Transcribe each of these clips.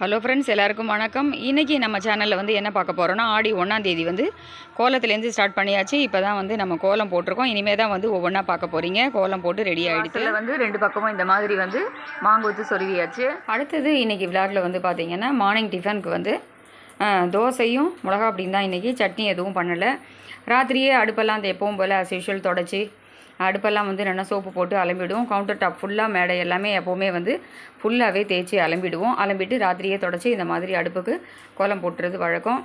Hello friends எல்லாருக்கும் வணக்கம். இன்றைக்கி நம்ம சேனலில் வந்து என்ன பார்க்க போகிறோன்னா ஆடி ஒன்றாம் தேதி வந்து கோலத்துலேருந்து ஸ்டார்ட் பண்ணியாச்சு. இப்போ தான் வந்து நம்ம கோலம் போட்டிருக்கோம். இனிமேல் தான் வந்து ஒவ்வொன்றா பார்க்க போகிறீங்க கோலம் போட்டு ரெடி ஆகிடுச்சு வந்து ரெண்டு பக்கமும் இந்த மாதிரி வந்து மாங்கொத்து சொருவியாச்சு அடுத்தது இன்றைக்கி விளாகில் வந்து பார்த்தீங்கன்னா மார்னிங் டிஃபனுக்கு வந்து தோசையும் மிளகா அப்படின்னு தான் இன்றைக்கி சட்னி எதுவும் பண்ணலை. ராத்திரியே அடுப்பெல்லாம் அந்த எப்பவும் போல் as usual தொடச்சி அடுப்பெல்லாம் வந்து நல்லா சோப்பு போட்டு அலம்பிடுவோம். கவுண்டர் டாப் ஃபுல்லாக மேடை எல்லாமே எப்போவுமே வந்து ஃபுல்லாகவே தேய்ச்சி அலம்பிடுவோம். அலம்பிட்டு ராத்திரியே தொடச்சி இந்த மாதிரி அடுப்புக்கு கோலம் போட்டுறது வழக்கம்.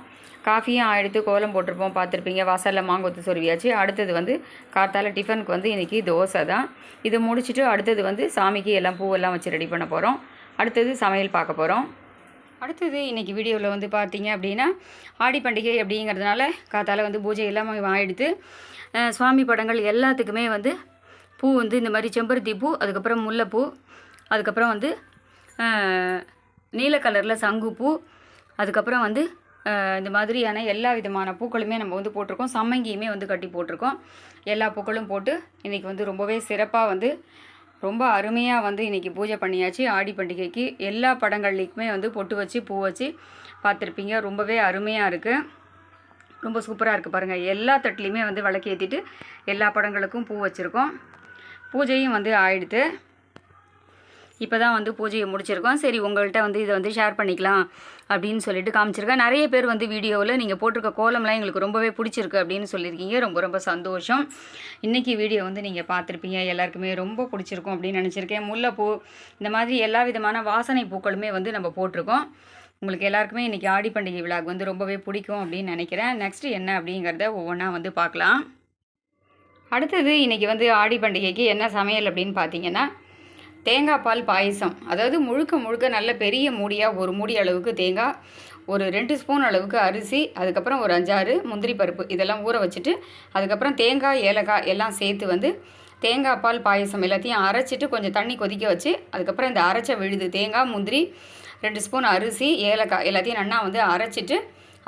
காஃபியும் எடுத்து கோலம் போட்டிருப்போம் பார்த்துருப்பீங்க. வாசலில் மாங்கொத்து சொருவியாச்சு. அடுத்தது வந்து கார்த்தால டிஃபனுக்கு வந்து இன்றைக்கி தோசை தான். இதை முடிச்சுட்டு அடுத்தது வந்து சாமிக்கு எல்லாம் பூவெல்லாம் வச்சு ரெடி பண்ண போகிறோம் அடுத்தது சமையல் பார்க்க போகிறோம் அடுத்தது இன்றைக்கி வீடியோவில் வந்து பார்த்தீங்க அப்படின்னா ஆடி பண்டிகை அப்படிங்கிறதுனால காத்தால் வந்து பூஜை எல்லாமே ஆயிடுத்து சுவாமி படங்கள் எல்லாத்துக்குமே வந்து பூ வந்து இந்த மாதிரி செம்பருத்தி பூ அதுக்கப்புறம் முல்லைப்பூ அதுக்கப்புறம் வந்து நீல கலரில் சங்குப்பூ அதுக்கப்புறம் வந்து இந்த மாதிரியான எல்லா விதமான பூக்களுமே நம்ம வந்து போட்டிருக்கோம். சம்மங்கியுமே வந்து கட்டி போட்டிருக்கோம். எல்லா பூக்களும் போட்டு இன்றைக்கி வந்து ரொம்பவே சிறப்பாக வந்து ரொம்ப அருமையாக வந்து இன்றைக்கி பூஜை பண்ணியாச்சு. ஆடி பண்டிகைக்கு எல்லா படங்கள்லேயுமே வந்து பொட்டு வச்சு பூ வச்சு பார்த்துருப்பீங்க. ரொம்பவே அருமையாக இருக்குது ரொம்ப சூப்பராக இருக்குது பாருங்கள் எல்லா தட்டுலேயுமே வந்து விளக்கேற்றிட்டு எல்லா படங்களுக்கும் பூ வச்சுருக்கோம். பூஜையும் வந்து ஆயிடுது. இப்போ தான் வந்து பூஜையை முடிச்சிருக்கோம். சரி உங்கள்கிட்ட வந்து இதை வந்து ஷேர் பண்ணிக்கலாம் அப்படின்னு சொல்லிட்டு காமிச்சிருக்கேன். நிறைய பேர் வந்து வீடியோவில் நீங்கள் போட்டிருக்க கோலம்லாம் எங்களுக்கு ரொம்பவே பிடிச்சிருக்கு அப்படின்னு சொல்லியிருக்கீங்க. ரொம்ப ரொம்ப சந்தோஷம். இன்றைக்கி வீடியோ வந்து நீங்கள் பார்த்துருப்பீங்க. எல்லாருக்குமே ரொம்ப பிடிச்சிருக்கும் அப்படின்னு நினச்சிருக்கேன். முல்லைப்பூ இந்த மாதிரி எல்லா விதமான வாசனை பூக்களுமே வந்து நம்ம போட்டிருக்கோம். உங்களுக்கு எல்லாருக்குமே இன்றைக்கி ஆடி பண்டிகை விழாக் வந்து ரொம்பவே பிடிக்கும் அப்படின்னு நினைக்கிறேன். நெக்ஸ்ட்டு என்ன அப்படிங்கிறத ஒவ்வொன்றா வந்து பார்க்கலாம். அடுத்தது இன்றைக்கி வந்து ஆடி பண்டிகைக்கு என்ன சமையல் அப்படின்னு பார்த்தீங்கன்னா தேங்காய் பால் பாயசம். அதாவது முழுக்க முழுக்க நல்ல பெரிய மூடியாக ஒரு மூடி அளவுக்கு தேங்காய் ஒரு ரெண்டு ஸ்பூன் அளவுக்கு அரிசி அதுக்கப்புறம் ஒரு அஞ்சாறு முந்திரி பருப்பு இதெல்லாம் ஊற வச்சுட்டு அதுக்கப்புறம் தேங்காய் ஏலக்காய் எல்லாம் சேர்த்து வந்து தேங்காய் பால் பாயசம் எல்லாத்தையும் அரைச்சிட்டு கொஞ்சம் தண்ணி கொதிக்க வச்சு அதுக்கப்புறம் இந்த அரைச்ச விழுது தேங்காய் முந்திரி ரெண்டு ஸ்பூன் அரிசி ஏலக்காய் எல்லாத்தையும் நல்லா வந்து அரைச்சிட்டு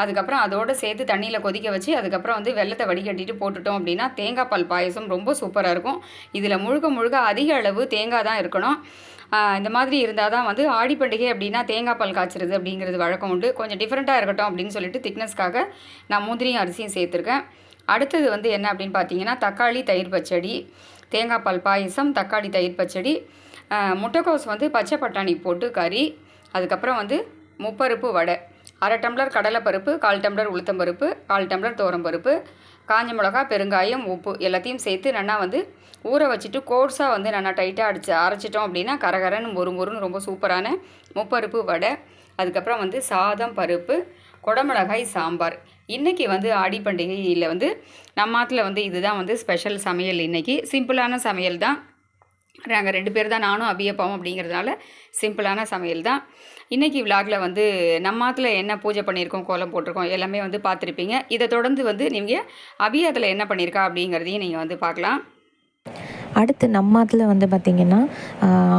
அதுக்கப்புறம் அதோடு சேர்த்து தண்ணியில் கொதிக்க வச்சு அதுக்கப்புறம் வந்து வெள்ளத்தை வடிகட்டிட்டு போட்டுட்டோம் அப்படின்னா தேங்காய் பால் பாயசம் ரொம்ப சூப்பராக இருக்கும். இதில் முழுக்க முழுக்க அதிக அளவு தேங்காய் தான் இருக்கணும். இந்த மாதிரி இருந்தால் தான் வந்து ஆடி பண்டிகை அப்படின்னா தேங்காய் பால் காய்ச்சிறது அப்படிங்கிறது வழக்கம் உண்டு. கொஞ்சம் டிஃப்ரெண்ட்டாக இருக்கட்டும் அப்படின்னு சொல்லிட்டு திக்னஸ்க்காக நான் முந்திரியும் அரிசியும் சேர்த்துருக்கேன். அடுத்தது வந்து என்ன அப்படின்னு பார்த்தீங்கன்னா தக்காளி தயிர் பச்சடி தேங்காய் பால் பாயசம் தக்காளி தயிர் பச்சடி முட்டைக்கோஸ் வந்து பச்சை பட்டாணி போட்டு கறி அதுக்கப்புறம் வந்து முப்பருப்பு வடை. அரை டம்ளர் கடலைப்பருப்பு கால் டம்ளர் உளுத்தம்பருப்பு கால் டம்ளர் துவரம்பருப்பு காஞ்ச மிளகா பெருங்காயம் உப்பு எல்லாத்தையும் சேர்த்து நல்லா வந்து ஊற வச்சுட்டு கோர்ஸாக வந்து நல்லா டைட்டாக அடிச்சு அரைச்சிட்டோம் அப்படின்னா கரகரன்னு மொறு மொறுன்னு ரொம்ப சூப்பரான முப்பருப்பு வடை. அதுக்கப்புறம் வந்து சாதம் பருப்பு குடமிளகாய் சாம்பார். இன்றைக்கி வந்து ஆடி பண்டிகையில் வந்து நம்ம ஆத்தில் வந்து இதுதான் வந்து ஸ்பெஷல் சமையல். இன்றைக்கி சிம்பிளான சமையல் தான். நாங்கள் ரெண்டு பேர் தான் நானும் அபியப்பாவும் அப்படிங்கிறதுனால சிம்பிளான சமையல் தான். இன்றைக்கி விலாகில் வந்து நம்ம ஆற்றுல என்ன பூஜை பண்ணியிருக்கோம் கோலம் போட்டிருக்கோம் எல்லாமே வந்து பார்த்துருப்பீங்க. இதை தொடர்ந்து வந்து நீங்கள் அபியாத்தில் என்ன பண்ணியிருக்கா அப்படிங்கிறதையும் நீங்கள் வந்து பார்க்கலாம். அடுத்து நம்ம அதில் வந்து பார்த்திங்கன்னா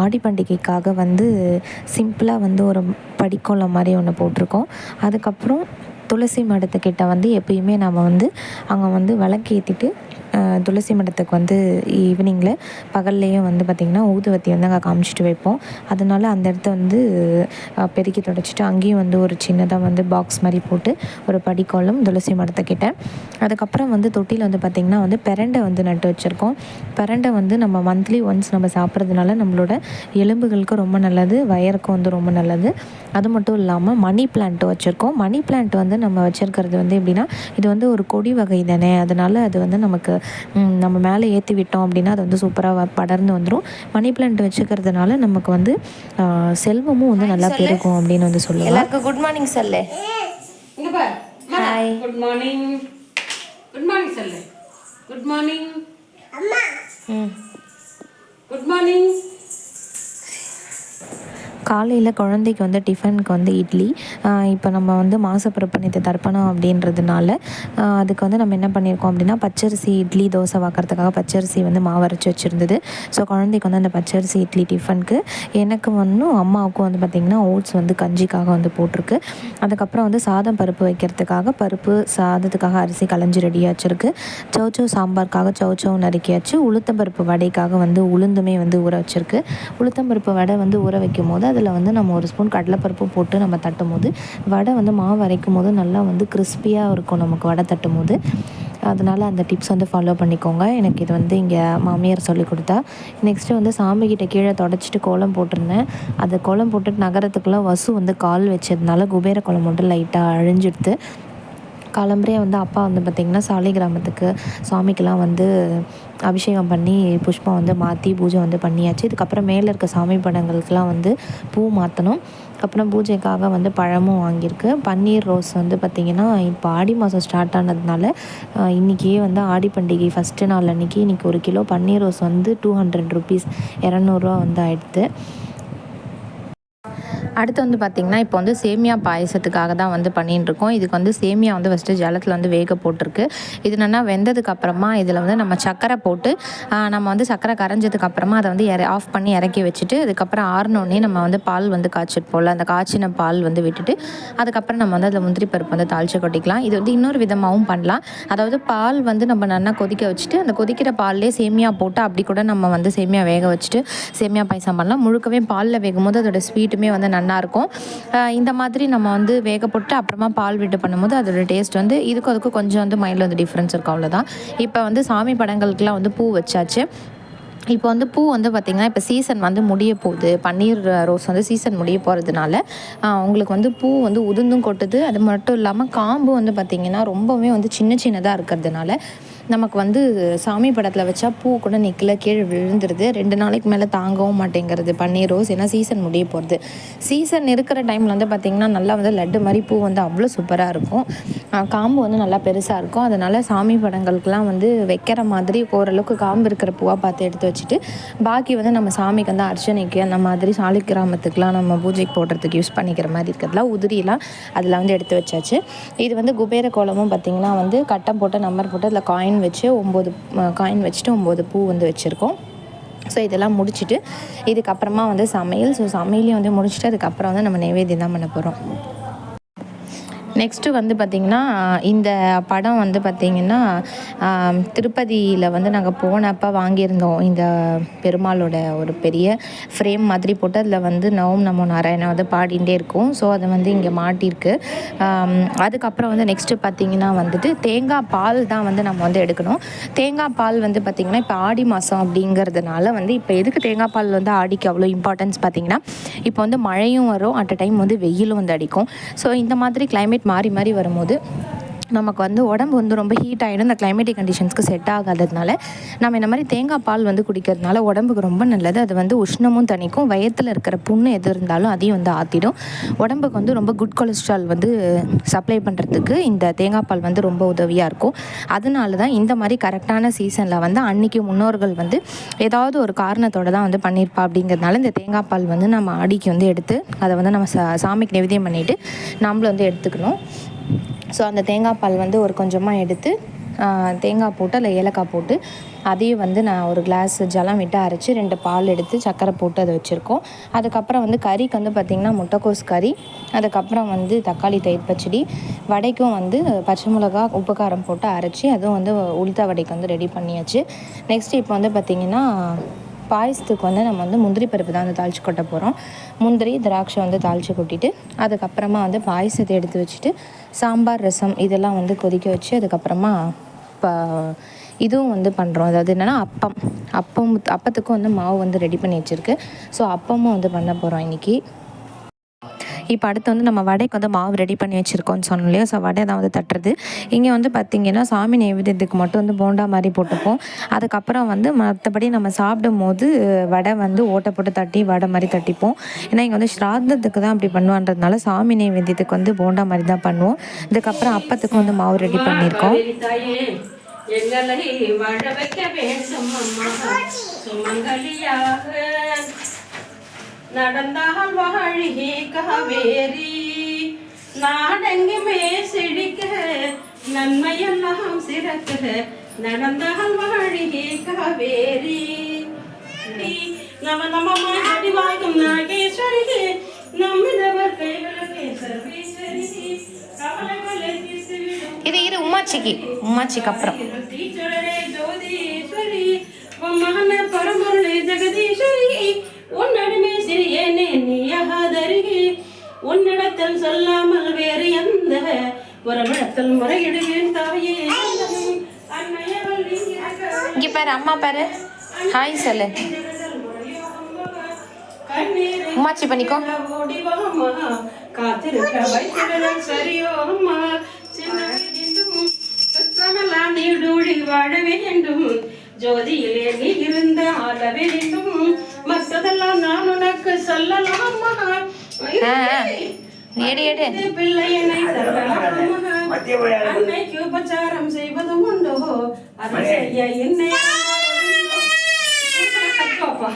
ஆடி பண்டிகைக்காக வந்து சிம்பிளாக வந்து ஒரு படிக்கோளம் மாதிரி ஒன்று போட்டிருக்கோம். அதுக்கப்புறம் துளசி மடத்துக்கிட்ட வந்து எப்பயுமே நம்ம வந்து அங்கே வந்து விளக்கேற்றிட்டு துளசி மடத்துக்கு வந்து ஈவினிங்கில் பகல்லையும் வந்து பார்த்திங்கன்னா ஊதுவத்தி வந்து அங்கே காமிச்சிட்டு வைப்போம். அதனால அந்த இடத்த வந்து பெருக்கி தொடச்சிட்டு அங்கேயும் வந்து ஒரு சின்னதாக வந்து பாக்ஸ் மாதிரி போட்டு ஒரு படிக்கோலம் துளசி மடத்துக்கிட்ட. அதுக்கப்புறம் வந்து தொட்டியில் வந்து பார்த்திங்கன்னா வந்து பெரண்டை வந்து நட்டு வச்சுருக்கோம். பெரண்டை வந்து நம்ம மந்த்லி ஒன்ஸ் நம்ம சாப்பிட்றதுனால நம்மளோட எலும்புகளுக்கு ரொம்ப நல்லது வயருக்கும் வந்து ரொம்ப நல்லது. அது மட்டும் இல்லாமல் மணி பிளான்ட் வச்சுருக்கோம். மணி பிளான்ட் வந்து நம்ம வச்சுருக்கிறது வந்து எப்படின்னா இது வந்து ஒரு கொடி வகை தானே. அதனால அது வந்து நமக்கு நம்ம மேலே ஏற்றி விட்டோம் அப்படின்னா அது வந்து சூப்பராக படர்ந்து வந்துடும் மணி பிளான்ட் வச்சுக்கிறதுனால நமக்கு வந்து செல்வமும் வந்து நல்லா பெருகும் அப்படின்னு வந்து சொல்லுவாங்க எல்லாருக்கும் குட் மார்னிங் சொல்லு. Hi good morning good morning சொல்லு. குட் மார்னிங் ம் குட் மார்னிங் காலையில் குழந்தைக்கு வந்து டிஃபனுக்கு வந்து இட்லி. இப்போ நம்ம வந்து மாசப்பிறப்பு நேற்று தர்ப்பணம் அப்படின்றதுனால அதுக்கு வந்து நம்ம என்ன பண்ணியிருக்கோம் அப்படின்னா பச்சரிசி இட்லி தோசை வாக்கிறதுக்காக பச்சரிசி வந்து மாவு அரைச்சி வச்சுருந்தது. ஸோ குழந்தைக்கு வந்து அந்த பச்சரிசி இட்லி டிஃபனுக்கு எனக்கு வந்து அம்மாவுக்கும் வந்து பார்த்திங்கன்னா ஓட்ஸ் வந்து கஞ்சிக்காக வந்து போட்டிருக்கு. அதுக்கப்புறம் வந்து சாதம் பருப்பு வைக்கிறதுக்காக பருப்பு சாதத்துக்காக அரிசி களைஞ்சி ரெடியாக வச்சுருக்கு. சௌச்சௌ சாம்பாருக்காக சௌச்சௌ நறுக்கியாச்சு. உளுத்தம்பருப்பு வடைக்காக வந்து உளுந்துமே வந்து ஊற வச்சுருக்கு. உளுத்தம்பருப்பு வடை வந்து ஊற வைக்கும் போது அதில் வந்து நம்ம ஒரு ஸ்பூன் கடலைப்பருப்பு போட்டு நம்ம தட்டும் போது வடை வந்து மாவு அரைக்கும் போது நல்லா வந்து கிறிஸ்பியாக இருக்கும் நமக்கு வடை தட்டும் போது அதனால் அந்த டிப்ஸ் வந்து ஃபாலோ பண்ணிக்கோங்க. எனக்கு இது வந்து இங்கே மாமியார் சொல்லி கொடுத்தா. நெக்ஸ்ட்டு வந்து சாமிக்கிட்ட கீழே தொடச்சிட்டு கோலம் போட்டிருந்தேன். அந்த கோலம் போட்டுட்டு நகரத்துக்குள்ளே வசு வந்து கால் வச்சதுனால குபேர கோலம் மட்டும் லைட்டாக அழிஞ்சிடுது காலம்பரே வந்து அப்பா வந்து பார்த்திங்கன்னா சாலை கிராமத்துக்கு சாமிக்கெலாம் வந்து அபிஷேகம் பண்ணி புஷ்பம் வந்து மாற்றி பூஜை வந்து பண்ணியாச்சு. இதுக்கப்புறம் மேலே இருக்க சாமி படங்களுக்கெலாம் வந்து பூ மாற்றணும் அப்புறம் பூஜைக்காக வந்து பழமும் வாங்கியிருக்கு. பன்னீர் ரோஸ் வந்து பார்த்திங்கன்னா இப்போ ஆடி மாதம் ஸ்டார்ட் ஆனதுனால இன்றைக்கியே வந்து ஆடி பண்டிகை ஃபஸ்ட்டு நாள் அன்றைக்கி இன்றைக்கி ஒரு கிலோ பன்னீர் ரோஸ் வந்து டூ ஹண்ட்ரட் ருபீஸ் இரநூறுவா வந்து ஆயிடுது. அடுத்து வந்து பார்த்திங்கன்னா இப்போ வந்து சேமியா பாயசத்துக்காக தான் வந்து பண்ணிகிட்டு இருக்கோம். இதுக்கு வந்து சேமியா வந்து ஃபஸ்ட்டு ஜலத்தில் வந்து வேக போட்டிருக்கு. இது என்னென்னா வெந்ததுக்கு அப்புறமா இதில் வந்து நம்ம சர்க்கரை போட்டு நம்ம வந்து சர்க்கரை கரைஞ்சதுக்கு அப்புறமா அதை வந்து இற ஆஃப் பண்ணி இறக்கி வச்சுட்டு அதுக்கப்புறம் ஆறினோடனே நம்ம வந்து பால் வந்து காய்ச்சிட்டு போடல அந்த காய்ச்சின பால் வந்து விட்டுட்டு அதுக்கப்புறம் நம்ம வந்து அதில் முந்திரி பருப்பு வந்து தாளித்து கொட்டிக்கலாம். இது வந்து இன்னொரு விதமாகவும் பண்ணலாம். அதாவது பால் வந்து நம்ம நல்லா கொதிக்க வச்சுட்டு அந்த கொதிக்கிற பால்லே சேமியா போட்டு அப்படி கூட நம்ம வந்து சேமியா வேக வச்சுட்டு சேமியா பாயசம் பண்ணலாம். முழுக்கவே பாலில் வேகும் போது அதோட ஸ்வீட்டுமே வந்து நல்லா இருக்கும். இந்த மாதிரி நம்ம வந்து வேக போட்டு அப்புறமா பால் விட்டு பண்ணும்போது அதோட டேஸ்ட் வந்து இதுக்கும் அதுக்கும் கொஞ்சம் வந்து மைண்டில் வந்து டிஃப்ரென்ஸ் இருக்கும் அவ்வளோதான் இப்போ வந்து சாமி படங்களுக்கெலாம் வந்து பூ வச்சாச்சு. இப்போ வந்து பூ வந்து பார்த்திங்கன்னா இப்போ சீசன் வந்து முடிய போகுது. பன்னீர் ரோஸ் வந்து சீசன் முடிய போகிறதுனால உங்களுக்கு வந்து பூ வந்து உதிர்ந்தும் கொட்டுது. அது மட்டும் இல்லாமல் காம்பு வந்து பார்த்திங்கன்னா ரொம்பவே வந்து சின்ன சின்னதாக இருக்கிறதுனால நமக்கு வந்து சாமி படத்தில் வச்சா பூ கூட நிற்கல கீழே விழுந்துருது. ரெண்டு நாளைக்கு மேலே தாங்கவும் மாட்டேங்கிறது. பன்னீர் ரோஸ் ஏன்னா சீசன் முடிய போகிறது சீசன் இருக்கிற டைமில் வந்து பார்த்திங்கன்னா நல்லா வந்து லட்டு மாதிரி பூ வந்து அவ்வளோ சூப்பராக இருக்கும். காம்பு வந்து நல்லா பெருசாக இருக்கும். அதனால் சாமி படங்களுக்கெலாம் வந்து வைக்கிற மாதிரி ஓரளவுக்கு காம்பு இருக்கிற பூவாக பார்த்து எடுத்து வச்சுட்டு பாக்கி வந்து நம்ம சாமிக்கு வந்து அர்ச்சனைக்கு அந்த மாதிரி சாலி கிராமத்துக்கெலாம் நம்ம பூஜைக்கு போடுறதுக்கு யூஸ் பண்ணிக்கிற மாதிரி இருக்கிறதுலாம் உதிரிலாம் அதில் வந்து எடுத்து வச்சாச்சு. இது வந்து குபேர கோலமும் பார்த்திங்கன்னா வந்து கட்டம் போட்டு நம்பர் போட்டு அதில் காயின் வச்சு ஒம்பது காயின் வச்சுட்டு ஒம்பது பூ வந்து வச்சுருக்கோம். ஸோ இதெல்லாம் முடிச்சுட்டு இதுக்கப்புறமா வந்து சமையல். ஸோ சமையலையும் வந்து முடிச்சுட்டு அதுக்கப்புறம் வந்து நம்ம நைவேத்தியம் தான் பண்ண போகிறோம் நெக்ஸ்ட்டு வந்து பார்த்திங்கன்னா இந்த படம் வந்து பார்த்திங்கன்னா திருப்பதியில் வந்து நாங்கள் போனப்போ வாங்கியிருந்தோம். இந்த பெருமாளோட ஒரு பெரிய ஃப்ரேம் மாதிரி போட்டு அதில் வந்து நவம் நமோ நாராயணா வந்து பாடிகிட்டே இருக்கும். ஸோ அது வந்து இங்கே மாட்டியிருக்கு. அதுக்கப்புறம் வந்து நெக்ஸ்ட்டு பார்த்திங்கன்னா வந்துட்டு தேங்காய் பால் தான் வந்து நம்ம வந்து எடுக்கணும். தேங்காய் பால் வந்து பார்த்திங்கன்னா இப்போ ஆடி மாதம் அப்படிங்கிறதுனால வந்து இப்போ எதுக்கு தேங்காய் பால் வந்து ஆடிக்கு அவ்வளோ இம்பார்ட்டன்ஸ் பார்த்திங்கன்னா இப்போ வந்து மழையும் வரும். அட் அ டைம் வந்து வெயிலும் வந்து அடிக்கும். ஸோ இந்த மாதிரி கிளைமேட் மாறி மாறி வரும்போது நமக்கு வந்து உடம்பு வந்து ரொம்ப ஹீட் ஆகிடும் இந்த கிளைமேட்டிக் கண்டிஷன்ஸ்க்கு செட் ஆகாததுனால நம்ம இந்த மாதிரி தேங்காய் பால் வந்து குடிக்கிறதுனால உடம்புக்கு ரொம்ப நல்லது. அது வந்து உஷ்ணமும் தணிக்கும். வயத்தில் இருக்கிற புண்ணு எது இருந்தாலும் அதையும் வந்து ஆற்றிடும் உடம்புக்கு வந்து ரொம்ப குட் கொலஸ்ட்ரால் வந்து சப்ளை பண்ணுறதுக்கு இந்த தேங்காய் பால் வந்து ரொம்ப உதவியாக இருக்கும். அதனால தான் இந்த மாதிரி கரெக்டான சீசனில் வந்து அன்னைக்கு முன்னோர்கள் வந்து ஏதாவது ஒரு காரணத்தோட தான் வந்து பண்ணியிருப்பா அப்படிங்கிறதுனால இந்த தேங்காய் பால் வந்து நம்ம அடிக்கு வந்து எடுத்து அதை வந்து நம்ம சா சாமிக்கு நிவேதியம் பண்ணிவிட்டு நம்மளும் வந்து எடுத்துக்கணும். ஸோ அந்த தேங்காய் பால் வந்து ஒரு கொஞ்சமாக எடுத்து தேங்காய் போட்டு அதில் ஏலக்காய் போட்டு அதையும் வந்து நான் ஒரு கிளாஸ் ஜலம் விட்டு அரைச்சி ரெண்டு பால் எடுத்து சர்க்கரை போட்டு அதை வச்சுருக்கோம். அதுக்கப்புறம் வந்து கறிக்கு வந்து பார்த்திங்கன்னா முட்டைக்கோஸ் கறி அதுக்கப்புறம் வந்து தக்காளி தயிர் பச்சடி வடைக்கும் வந்து பச்சை மிளகா உப்பு காரம் போட்டு அரைச்சி அதுவும் வந்து உளுத்த வடைக்கு வந்து ரெடி பண்ணியாச்சு. நெக்ஸ்ட் இப்போ வந்து பார்த்திங்கன்னா பாயசத்துக்கு வந்து நம்ம வந்து முந்திரி பருப்பு தான் வந்து தாளித்து கொட்ட போகிறோம் முந்திரி திராட்சை வந்து தாளித்து கொட்டிட்டு அதுக்கப்புறமா வந்து பாயசத்தை எடுத்து வச்சுட்டு சாம்பார் ரசம் இதெல்லாம் வந்து கொதிக்க வச்சு அதுக்கப்புறமா இப்போ இதுவும் வந்து பண்ணுறோம் அதாவது என்னென்னா அப்பம். அப்பம் அப்பத்துக்கும் வந்து மாவு வந்து ரெடி பண்ணி வச்சுருக்கு. ஸோ அப்பமும் வந்து பண்ண போகிறோம் இன்றைக்கி இப்போ அடுத்து வந்து நம்ம வடைக்கு வந்து மாவு ரெடி பண்ணி வச்சுருக்கோம்னு சொன்னோம் இல்லையா? ஸோ வடை தான் வந்து தட்டுறது. இங்கே வந்து பார்த்திங்கன்னா சாமி நைவேத்தியத்துக்கு மட்டும் வந்து போண்டா மாதிரி போட்டுப்போம். அதுக்கப்புறம் வந்து மற்றபடி நம்ம சாப்பிடும் போது வடை வந்து ஓட்டை போட்டு தட்டி வடை மாதிரி தட்டிப்போம். ஏன்னா இங்கே வந்து ஸ்ராத்தத்துக்கு தான் அப்படி பண்ணுவான்றதுனால சாமி நைவேத்தியத்துக்கு வந்து போண்டா மாதிரி தான் பண்ணுவோம். இதுக்கப்புறம் அப்பத்துக்கு வந்து மாவு ரெடி பண்ணியிருக்கோம். எங்களை வாழ வைக்க வேண்டும் அம்மா சுமங்கலியாக நடந்தால் வாழியே காவேரி நாடெங்குமே செழிக்க நன்மையெல்லாம் சிறக்க நடந்தால் வாழியே காவேரி நம நமமா ஜடிவாகும் நாகேஸ்வரி நம்மிடவர் கைவிளக்கே சர்வேஸ்வரி கவலைகளை இது இது உமாச்சிக்கு உமாச்சிக்கு அப்புறம் ஜோதீஸ்வரி மகான பரம்பொருளே ஜெகதீஸ்வரி உன்னடிமை சிறியேனே நீயாகாதருகே உன்னிடத்தில் சொல்லாமல் வேறு எந்த உறவிடத்தில் முறையிடுவேன் தாயே. இங்கே பாரு அம்மா பாரு. ஹாய் சொல்லு. உமாச்சி பண்ணிக்கோ. காத்திருக்க வைத்திடல் சரியோ அம்மா சின்ன வேண்டும் சுற்றமெல்லாம் நீடூழி வாழ வேண்டும். ஜோதியிலே நீ இருந்த ஆள வேண்டும். மற்றதெல்லாம் நான் உனக்கு சொல்லலாமா? அன்னைக்கு உபச்சாரம் செய்வதும் உண்டோ? அதை செய்ய என்னை கற்கோப்பா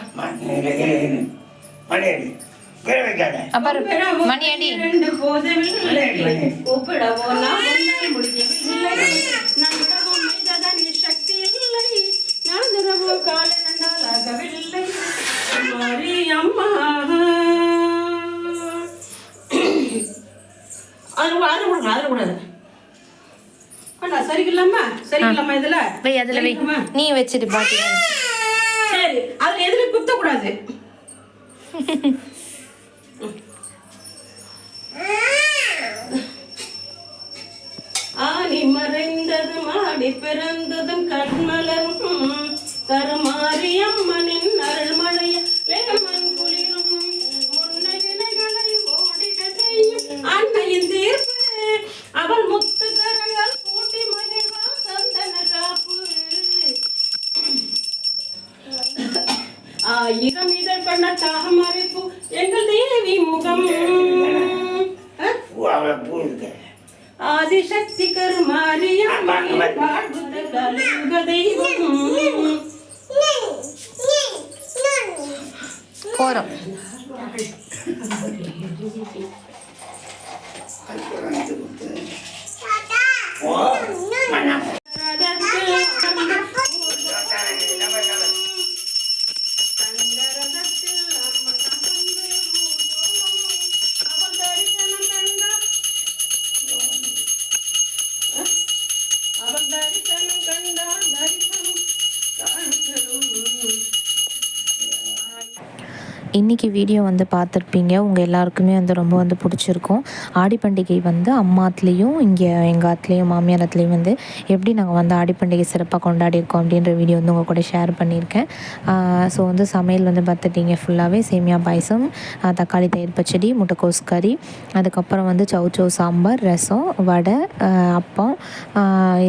அப்புறம் மணி அடி இரண்டு போதவில்லை கூப்பிடவோ நான் உன்னால் முடியவில்லை. நம்பிடவும் மைததனி சக்தி இல்லை. நடந்திரவோ கால ரெண்டால் ஆகவில்லை. மாறி அம்மா அது அது விடுங்க அது விடாது. அண்ணா சரியில்லாமா சரியில்லாமா இதுல. வை அதில்? நீ வச்சுட்டு பாட்டி. சரி அதுல எதுல குத்தக்கூடாது. ஆனி மறைந்ததும் ஆடி பிறந்ததும் கண்மலரும் கருமாரியம்மனின் அருள்மழைய லேமன் குளிரும் முன்னை வினைகளை ஓடிட செய்யும் அன்னையின் தீர்ப்பு. அவள் முத்து கரங்கள் கூட்டி மகிழ்வான் சந்தன காப்பு. ஆயிரம் இதழ் எங்கள் தேவி முகம். அஹ்? ஆதிசக்தி கருமாரியம் கலியுக தெய்வம். போகிறோம் சங்கரதத்தில் இன்றைக்கி வீடியோ வந்து பார்த்துருப்பீங்க. உங்கள் எல்லாருக்குமே வந்து ரொம்ப வந்து பிடிச்சிருக்கும். ஆடி பண்டிகை வந்து அம்மாத்துலேயும் இங்கே எங்கள் ஆத்துலேயும் மாமியாரத்துலேயும் வந்து எப்படி நாங்கள் வந்து ஆடி பண்டிகை சிறப்பாக கொண்டாடியிருக்கோம் அப்படின்ற வீடியோ வந்து உங்கள் கூட ஷேர் பண்ணியிருக்கேன். ஸோ வந்து சமையல் வந்து பார்த்துட்டிங்க. ஃபுல்லாகவே சேமியா பாயசம் தக்காளி தயிர் பச்சடி முட்டைக்கோஸ் கறி அதுக்கப்புறம் வந்து சவு சாம்பார் ரசம் வடை அப்பம்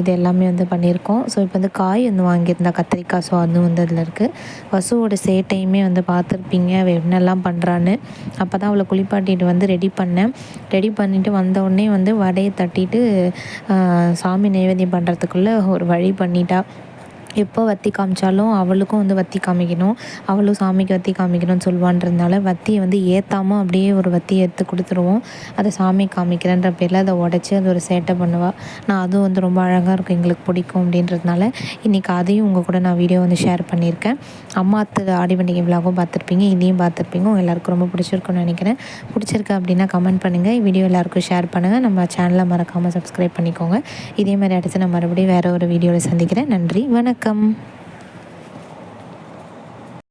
இது எல்லாமே வந்து பண்ணியிருக்கோம். ஸோ இப்போ வந்து காய் வந்து வாங்கியிருந்தா கத்திரிக்காய் ஸோ அதுவும் வந்து அதில் இருக்குது பசுவோட சேட்டையுமே வந்து பார்த்துருப்பீங்க. அவள் என்னெல்லாம் பண்ணுறான்னு அப்போ தான் அவளை குளிப்பாட்டிட்டு வந்து ரெடி பண்ணேன். ரெடி பண்ணிவிட்டு வந்த உடனே வந்து வடையை தட்டிட்டு சாமி நைவேத்தியம் பண்ணுறதுக்குள்ளே ஒரு வழி பண்ணிட்டா. எப்போ வத்தி காமிச்சாலும் அவளுக்கும் வந்து வத்தி காமிக்கணும் அவளும் சாமிக்கு வத்தி காமிக்கணும்னு சொல்லுவான்றதுனால வத்தியை வந்து ஏற்றாமல் அப்படியே ஒரு வத்தியை எடுத்து கொடுத்துருவோம். அதை சாமி காமிக்கிறேன்ற பேரில் அதை உடச்சி அது ஒரு சேட்டை பண்ணுவாள் நான் அதுவும் வந்து ரொம்ப அழகாக இருக்கும் எங்களுக்கு பிடிக்கும் அப்படின்றதுனால. இன்றைக்கி அதையும் உங்கள் கூட நான் வீடியோ வந்து ஷேர் பண்ணியிருக்கேன். அம்மா அத்து ஆடி பண்டிகை விழாவும் பார்த்துருப்பீங்க இதையும் பார்த்துருப்பீங்க. உங்கள் எல்லாருக்கும் ரொம்ப பிடிச்சிருக்குன்னு நினைக்கிறேன். பிடிச்சிருக்கு அப்படின்னா கமெண்ட் பண்ணுங்கள் வீடியோ எல்லாருக்கும் ஷேர் பண்ணுங்கள் நம்ம சேனலை மறக்காமல் சப்ஸ்கிரைப் பண்ணிக்கோங்க. இதே மாதிரி அடுத்து நான் மறுபடியும் வேறு ஒரு வீடியோவில் சந்திக்கிறேன். நன்றி வணக்கம். வணக்கம்.